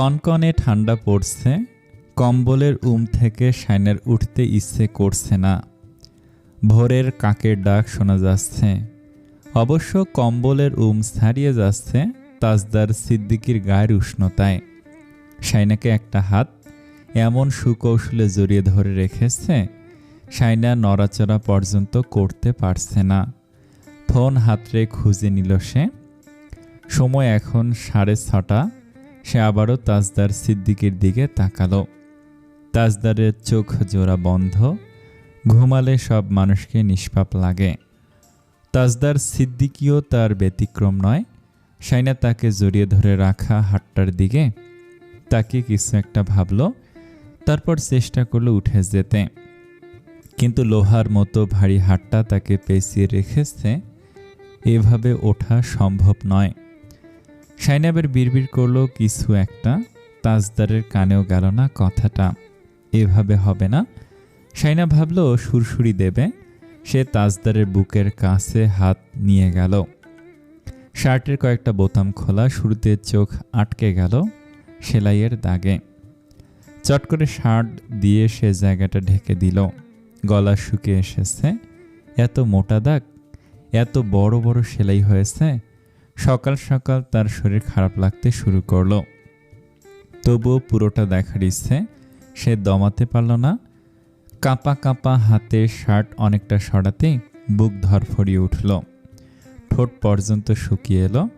কনকনে ঠান্ডা পড়ছে, কম্বলের উম থেকে সাইনের উঠতে ইচ্ছে করছে না। ভোরের কাকের ডাক শোনা যাচ্ছে। অবশ্য কম্বলের উম ছাড়িয়ে যাচ্ছে তাজদার সিদ্দিকির গায়ের উষ্ণতায়। সাইনাকে একটা হাত এমন সুকৌশলে জড়িয়ে ধরে রেখেছে সাইনা নড়াচড়া পর্যন্ত করতে পারছে না। ফোন হাতরে খুঁজে নিল সে। সময় এখন সাড়ে ছটা। সে আবারও তাজদার সিদ্দিকের দিকে তাকালো। তাজদারের চোখ জোড়া বন্ধ, ঘুমালে সব মানুষকে নিষ্পাপ লাগে। তাজদার সিদ্দিকিও তার ব্যতিক্রম নয়, সাইনা তাকে জড়িয়ে ধরে রাখা হাটটার দিকে। তাকে কিছু একটা ভাবল, তারপর চেষ্টা করল উঠে যেতে। কিন্তু লোহার মতো ভারী হাটটা তাকে পেঁচিয়ে রেখেছে, এভাবে ওঠা সম্ভব নয়। সাইনাবের বিড়বিড় করল কিছু একটা, তাজদারের কানেও গেল না কথাটা। এভাবে হবে না। সাইনা ভাবলো সুরসুরি দেবে। সে তাজদারের বুকের কাছে হাত নিয়ে গেল। শার্টের কয়েকটা বোতাম খোলা, শুরুতে চোখ আটকে গেল সেলাইয়ের দাগে। চট করে শার্ট দিয়ে সে জায়গাটা ঢেকে দিল। গলা শুকিয়ে এসেছে। এত মোটা দাগ, এত বড় বড় সেলাই হয়েছে। সকাল সকাল তার শরীর খারাপ লাগতে শুরু করল। তবুও পুরোটা দেখার ইচ্ছে, সে দমাতে পারল না। কাঁপা কাঁপা হাতে শার্ট অনেকটা সরাতেই বুক ধরফরিয়ে উঠল। ঠোঁট পর্যন্ত শুকিয়ে এলো।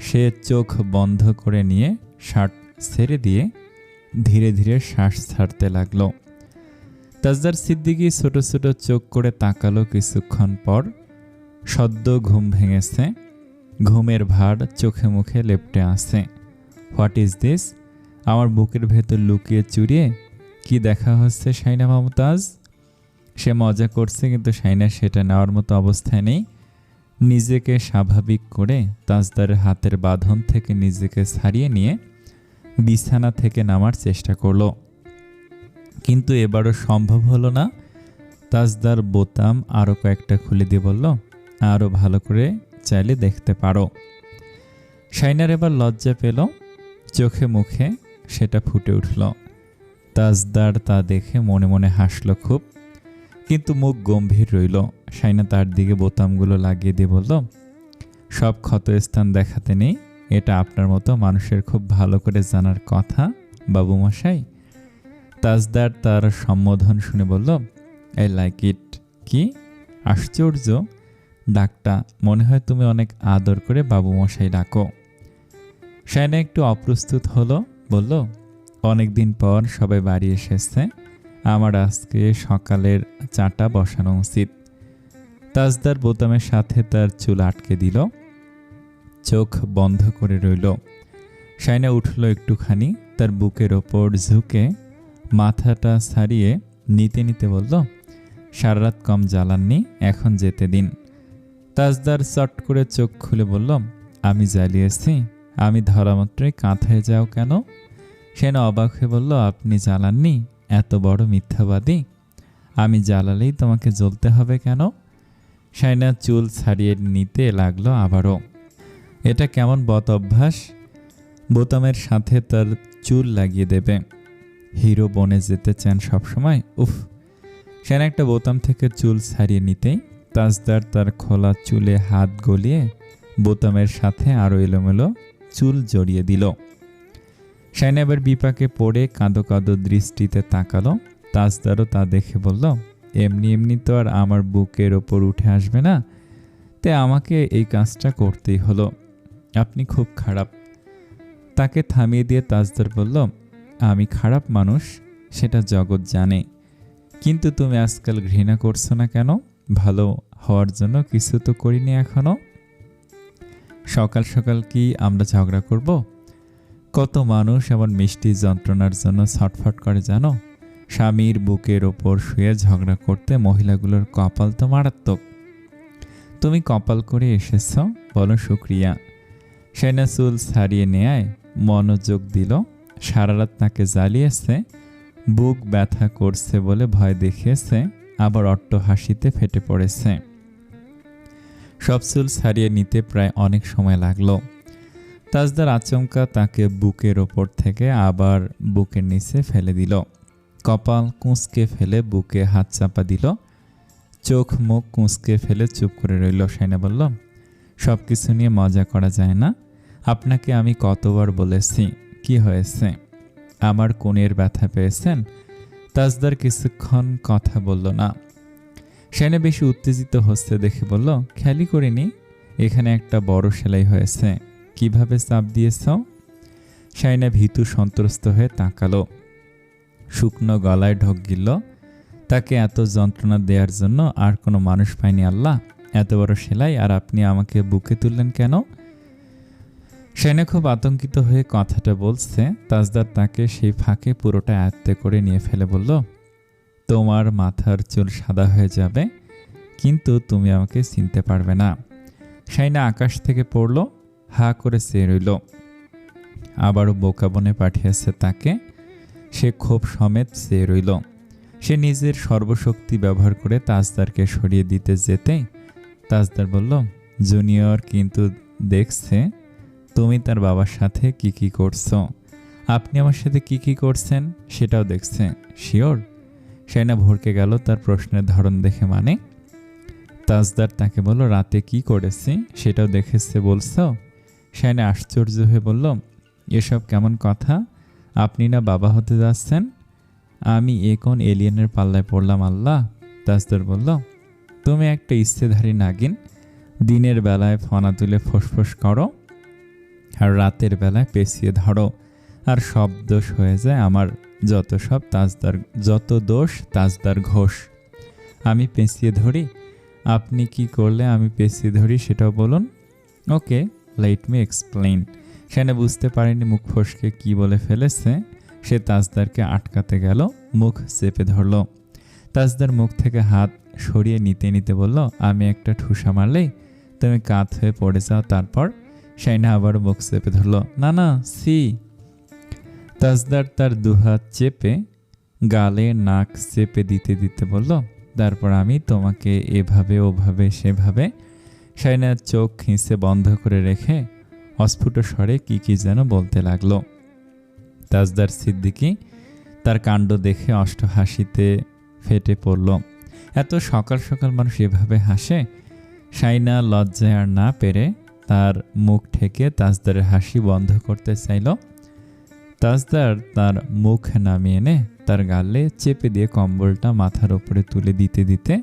সে চোখ বন্ধ করে নিয়ে শার্ট ছেড়ে দিয়ে ধীরে ধীরে শ্বাস ছাড়তে লাগল। তাজদার সিদ্দিকি ছোট ছোট চোখ করে তাকালো কিছুক্ষণ পর। সদ্য ঘুম ভেঙেছে। ঘুমের ভার চোখে মুখে লেপটে আসে হোয়াট ইজ দিস আমার বুকের ভেতর লুকিয়ে চুরিয়ে কি দেখা হচ্ছে সাইনা মমতাজ? সে মজা করছে কিন্তু সাইনা সেটা নেওয়ার মতো অবস্থায় নেই। নিজেকে স্বাভাবিক করে তাজদারের হাতের বাঁধন থেকে নিজেকে ছাড়িয়ে নিয়ে বিছানা থেকে নামার চেষ্টা করল। কিন্তু এবারও সম্ভব হলো না। তাজদার বোতাম আরও কয়েকটা খুলে দিয়ে বলল আরও ভালো করে চাইলে দেখতে পারো। সাইনার এবার লজ্জা পেল, চোখে মুখে সেটা ফুটে উঠল। তাজদার তা দেখে মনে মনে হাসলো খুব, কিন্তু মুখ গম্ভীর রইল। সাইনা তার দিকে বোতামগুলো লাগিয়ে দিয়ে বলল, সব ক্ষতস্থান দেখাতে নেই, এটা আপনার মতো মানুষের খুব ভালো করে জানার কথা বাবু মশাই তাজদার তার সম্বোধন শুনে বলল, আই লাইক ইট। কি? আশ্চর্য! ডাকটা, মনে হয় তুমি অনেক আদর করে বাবু মশাই ডাকো। সাইনা একটু অপ্রস্তুত হলো, বলল অনেক দিন পর সবাই বাড়ি এসেছে। আমার আজকে সকালের চাটা বসানো উচিত। তাজদার বোতামের সাথে তার চুল আটকে দিল। চোখ বন্ধ করে রইল। সাইনা উঠল একটুখানি, তার বুকের ওপর ঝুঁকে মাথাটা ছাড়িয়ে নিতে নিতে বলল, সারা রাত কম জ্বালাননি, এখন যেতে দিন। তাজদার চট করে চোখ খুলে বলল আমি জ্বালিয়েছি আমি ধরামাত্রই কাঁথায় যাও কেন? সেন অবাক হয়ে বলল, আপনি জ্বালাননি, এত বড় মিথ্যাবাদী। আমি জ্বালালেই তোমাকে জ্বলতে হবে কেন? সাইনা চুল ছাড়িয়ে নিতে লাগল আবারও। এটা কেমন বত অভ্যাস? বোতামের সাথে তার চুল লাগিয়ে দেবে। হিরো বনে যেতে চান সবসময়? উফ! সেন একটা বোতাম থেকে চুল ছাড়িয়ে নিতেই তাজদার তার খোলা চুলে হাত গলিয়ে বোতামের সাথে আরও এলোমেলো চুল জড়িয়ে দিল। সাইনা এবার বিপাকে পড়ে কাঁদো কাঁদো দৃষ্টিতে তাকালো। তাজদারও তা দেখে বলল, এমনি এমনি তো আর আমার বুকের ওপর উঠে আসবে না। তে আমাকে এই কাজটা করতেই হলো। আপনি খুব খারাপ। তাকে থামিয়ে দিয়ে তাজদার বলল, আমি খারাপ মানুষ, সেটা জগৎ জানে। কিন্তু তুমি আজকাল ঘৃণা করছ না কেন? ভালো হওয়ার জন্য কিছু তো করিনি এখনও। সকাল সকাল কি আমরা ঝগড়া করব? কত মানুষ এমন মিষ্টি যন্ত্রণার জন্য ছটফট করে জানো? স্বামীর বুকের ওপর শুয়ে ঝগড়া করতে মহিলাগুলোর কপাল তো মারাত্মক। তুমি কপাল করে এসেছ? বলো শুক্রিয়া সেনা চুল ছাড়িয়ে নেয় মনোযোগ দিল। সারা রাত তাকে জ্বালিয়েছে, বুক ব্যথা করছে বলে ভয় দেখিয়েছে। আবার অট্ট হাসিতে ফেটে পড়েছে। সব চুল ছাড়িয়ে নিতে প্রায় অনেক সময় লাগল। তাজদার আচমকা তাকে বুকের ওপর থেকে আবার বুকের নিচে ফেলে দিল। কপাল কুঁচকে ফেলে বুকে হাত চাপা দিল। চোখ মুখ কুঁচকে ফেলে চুপ করে রইল সাইনা বলল সব কিছু নিয়ে মজা করা যায় না। আপনাকে আমি কতবার বলেছি, কি হয়েছে? আমার কোণের ব্যথা পেয়েছেন? তাজদার কিছুক্ষণ কথা বলল, না। সেনা বেশি উত্তেজিত হচ্ছে দেখে বলল খেয়ালই করিনি এখানে একটা বড় সেলাই হয়েছে। কীভাবে চাপ দিয়েছ? সাইনা ভীতু সন্ত্রস্ত হয়ে তাকালো। শুকনো গলায় ঢোক গিল তাকে এত যন্ত্রণা দেওয়ার জন্য আর কোনো মানুষ পায়নি আল্লাহ। এত বড় সেলাই, আর আপনি আমাকে বুকে তুললেন কেন? সেনে খুব আতঙ্কিত হয়ে কথাটা বলছে, তাজদার তাকে সেই ফাঁকে পুরোটা আয়ত্তে করে নিয়ে ফেলে বলল, তোমার মাথার চুল সাদা হয়ে যাবে, কিন্তু তুমি আমাকে চিনতে পারবে না। সাইনা আকাশ থেকে পড়ল, হা করে চেয়ে রইল। আবারও বোকা বনে পাঠিয়েছে তাকে, সে ক্ষোভ সমেত চেয়ে রইল। সে নিজের সর্বশক্তি ব্যবহার করে তাজদারকে সরিয়ে দিতে যেতেই তাজদার বলল, জুনিয়র কিন্তু দেখছে তুমি তার বাবার সাথে কি কি করছ? আপনি আমার সাথে কি কি করছেন সেটাও দেখছে। শিওর? সেনা ভরকে গেল তার প্রশ্নের ধরন দেখে মানে? তাজদার তাকে বলল, রাতে কি করেছি সেটাও দেখেছে বলছো? সেনা আশ্চর্য হয়ে বলল, এসব কেমন কথা? আপনি না বাবা হতে যাচ্ছেন? আমি এ কোন এলিয়েনের পাল্লায় পড়লাম আল্লাহ? তাজদার বলল, তুমি একটা ইচ্ছেধারী নাগিন। দিনের বেলায় ফনা তুলে ফোসফোস করো। রাতের বেলায় পেঁচিয়ে ধরো। আর সব দোষ হয়ে যায় আমার। যত সব তাজদার, যত দোষ তাজদার ঘোষ। আমি পেঁচিয়ে ধরি? আপনি কি করলে আমি পেঁচিয়ে ধরি সেটাও বলুন। ওকে লেট মি এক্সপ্লেইন সেখানে বুঝতে পারেনি মুখ ফসকে কি বলে ফেলেছে। সে তাজদারকে আটকাতে গেল, মুখ চেপে ধরল। তাজদার মুখ থেকে হাত সরিয়ে নিতে নিতে বলল, আমি একটা ঠুসা মারলেই তুমি কাত হয়ে পড়ে যাও তারপর। সাইনা আবার মুখ চেপে ধরল না না সি। তাজদার তার দুহাত চেপে গালে নাক চেপে দিতে দিতে বলল, তারপর আমি তোমাকে এভাবে, ওভাবে, সেভাবে সাইনার চোখ খিঁচে বন্ধ করে রেখে অস্ফুট স্বরে কি কি যেন বলতে লাগল। তাজদার সিদ্দিকি তার কাণ্ড দেখে অষ্ট হাসিতে ফেটে পড়ল। এত সকাল সকাল মানুষ এভাবে হাসে সাইনা লজ্জায় আর না পেরে তার মুখ ঠেকে তাজদারের হাসি বন্ধ করতে চাইল। তাজদার তার মুখ নামিয়ে এনে তার গালে চেপে দিয়ে কম্বলটা মাথার ওপরে তুলে দিতে দিতে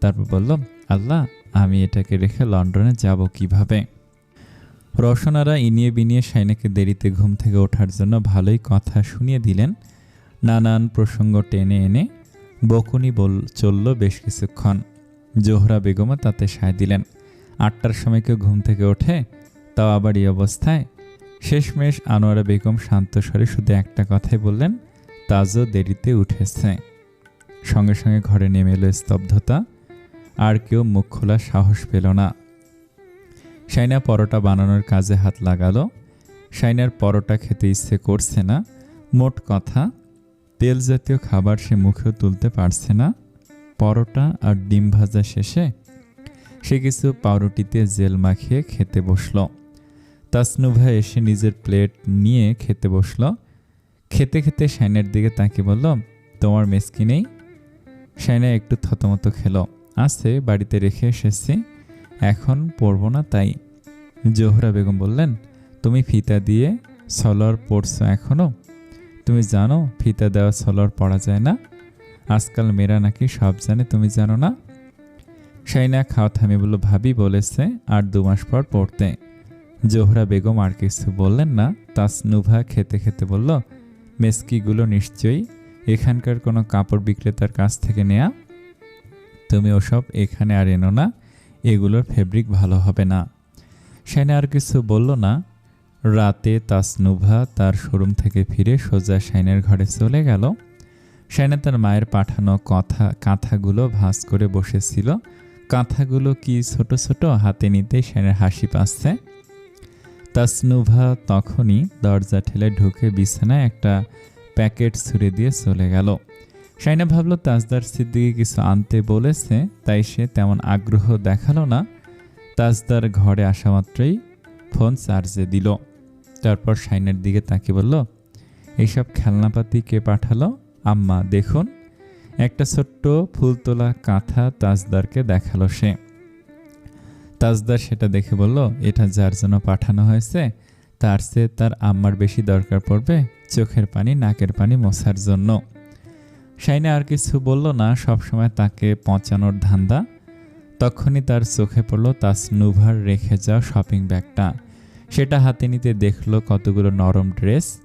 তারপর বলল, আল্লাহ, আমি এটাকে রেখে লন্ডনে যাব কীভাবে? রসনারা ইনিয়ে বিনিয়ে সাইনাকে দেরিতে ঘুম থেকে ওঠার জন্য ভালোই কথা শুনিয়ে দিলেন। নানান প্রসঙ্গ টেনে এনে বকুনি বল চলল বেশ কিছুক্ষণ। জোহরা বেগমও তাতে সায় দিলেন। আটটার সময় কেউ ঘুম থেকে ওঠে, তাও আবার এই অবস্থায়। শেষমেশ আনোয়ারা বেগম শান্ত স্বরে শুধু একটা কথাই বললেন, তাজও দেরিতে উঠেছে। সঙ্গে সঙ্গে ঘরে নেমে এলো স্তব্ধতা, আর কেউ মুখ খোলার সাহস পেল না। সাইনা পরোটা বানানোর কাজে হাত লাগালো। সাইনার পরোটা খেতে ইচ্ছে করছে না, মোট কথা, তেল জাতীয় খাবার সে মুখেও তুলতে পারছে না। পরোটা আর ডিম ভাজা শেষে সে কিছু পাউরুটিতে জেল মাখিয়ে খেতে বসল। তাসনুভা এসে নিজের প্লেট নিয়ে খেতে বসল। খেতে খেতে শাইনের দিকে তাকে বলল, তোমার মেসকি নেই? শাইনা একটু থতমত খেলো। আছে, বাড়িতে রেখে এসেছি। এখন পড়ব না তাই। জোহরা বেগম বললেন, তুমি ফিতা দিয়ে সলর পড়ছো এখনও তুমি জানো ফিতা দেওয়া সলর পড়া যায় না? আজকাল মেয়েরা নাকি সব জানে, তুমি জানো না? সাইনা খাওয়া থামি বলল ভাবি বলেছে, আর দু মাস পর পড়তে। জোহরা বেগম আর কিছু বললেন না। তাসনুভা খেতে খেতে বলল, মেসকিগুলো নিশ্চয়ই এখানকার কোনো কাপড় বিক্রেতার কাছ থেকে নেয়া? তুমি ওসব এখানে আর এনো না, এগুলোর ফেব্রিক ভালো হবে না। সেনা আর কিছু বলল না। রাতে তাসনুভা তার শোরুম থেকে ফিরে সোজা শাইনের ঘরে চলে গেল। শাইনা তার মায়ের পাঠানো কথা, কাঁথাগুলো ভাঁজ করে বসেছিল। কাঁথাগুলো কি ছোট ছোট হাতে নিতে শাইনের হাসি পাচ্ছে? তাসনুভা তখনই দরজা ঠেলে ঢুকে বিছানায় একটা প্যাকেট ছুঁড়ে দিয়ে চলে গেল। শাইনা ভাবল, তাজদার সিদ্দিকি কিছু আনতে বলেছে, তাই সে তেমন আগ্রহ দেখাল না। তাজদার ঘরে আসা মাত্রই ফোন চার্জে দিল। তারপর শাইনের দিকে তাকিয়ে বলল এইসব খেলনাপাতি কে পাঠালো? আম্মা, দেখুন। একটা ছোট্ট ফুল তোলা কাঁথা তাজদারকে দেখাল সে। তাজদার সেটা দেখে বলল, এটা যার জন্য পাঠানো হয়েছে, তার চেয়ে তার আম্মার বেশি দরকার পড়বে চোখের পানি, নাকের পানি মোছার জন্য। শাইনা আর কিছু বলল না, সবসময় তাকে পচানোর ধান্দা। তখনই তার চোখে পড়ল তাসনুভার রেখে যাওয়া শপিং ব্যাগটা। সেটা হাতে নিতে দেখল কতগুলো নরম ড্রেস।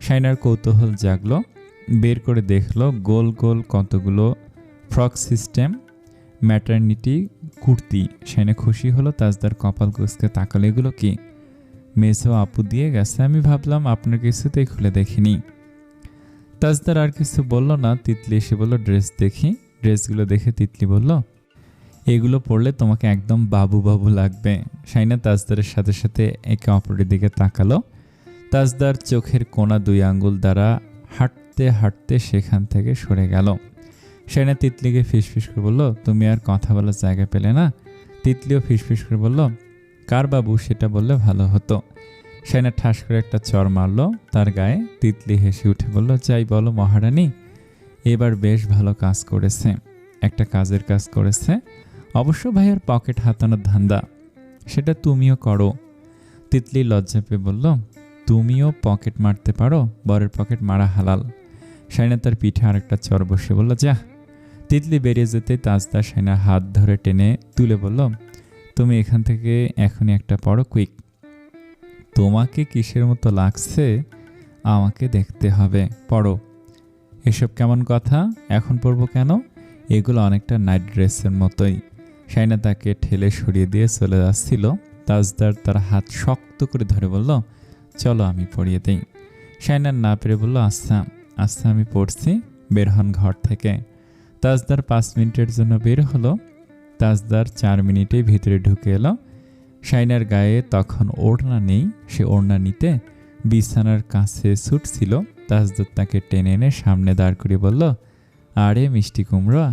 শাইনার কৌতূহল জাগলো। বের করে দেখল গোল গোল কতগুলো frock system maternity kurti. Shaina খুশি হলো তাজদার কপাল কুচকে তাকালো, এগুলো কি? মেসো আপু দিয়ে গেছে। আমি ভাবলাম আপনার কিছুতেই খুলে দেখিনি। তাজদার আর কিছু বলল না। তিতলি এসে বলল, ড্রেস দেখি। ড্রেসগুলো দেখে তিতলি বলল, এগুলো পরলে তোমাকে একদম বাবু বাবু লাগবে। শাইনা তাজদারের সাথে সাথে একে অপরের দিকে তাকালো। তাজদার চোখের কোনা দুই আঙ্গুল দ্বারা হাঁটতে হাঁটতে সেখান থেকে সরে গেল। শাইনা তিতলিকে ফিসফিস করে বলল, তুমি আর কথা বলার জায়গা পেলে না? তিতলিও ফিসফিস করে বলল, কার বাবু? সেটা বললে ভালো হতো। শাইনা ঠাস করে একটা চর মারলো, তার গায়ে তিতলি হেসে উঠে বলল, যাই বলো মহারানী, এবার বেশ ভালো কাজ করেছে, একটা কাজের কাজ করেছে। অবশ্য ভাইয়ের পকেট হাতানোর ধান্দা, সেটা তুমিও করো। তিতলি লজ্জা পেয়ে বলল, তুমিও পকেট মারতে পারো? বরের পকেট মারা হালাল। সাইনা তার পিঠে আরেকটা চর বসে বলল, যা, তিতলি বেরিয়ে যেতে তাজদা সাইনার হাত ধরে টেনে তুলে বলল, তুমি এখান থেকে এখনই একটা পড়ো, কুইক। তোমাকে কিসের মতো লাগছে আমাকে দেখতে হবে, পড়ো। এসব কেমন কথা? এখন পড়ব কেন? এগুলো অনেকটা নাইট ড্রেসের মতোই। সাইনা তাকে ঠেলে সরিয়ে দিয়ে চলে যাচ্ছিল। তাজদার তার হাত শক্ত করে ধরে বলল, চলো আমি পড়িয়ে দিই। সাইনার না পেরে বলল আচ্ছা আচ্ছা আমি পড়ছি বের হন ঘর থেকে। তাজদার পাঁচ মিনিটের জন্য বের হলো। তাজদার চার মিনিটে ভিতরে ঢুকে এলো। শাইনার গায়ে তখন ওড়না নেই, সে ওড়না নিতে বিছানার কাছে ছুটছিল। তাজদার তাকে টেনে এনে সামনে দাঁড় করিয়ে বলল, আরে মিষ্টি কুমড়া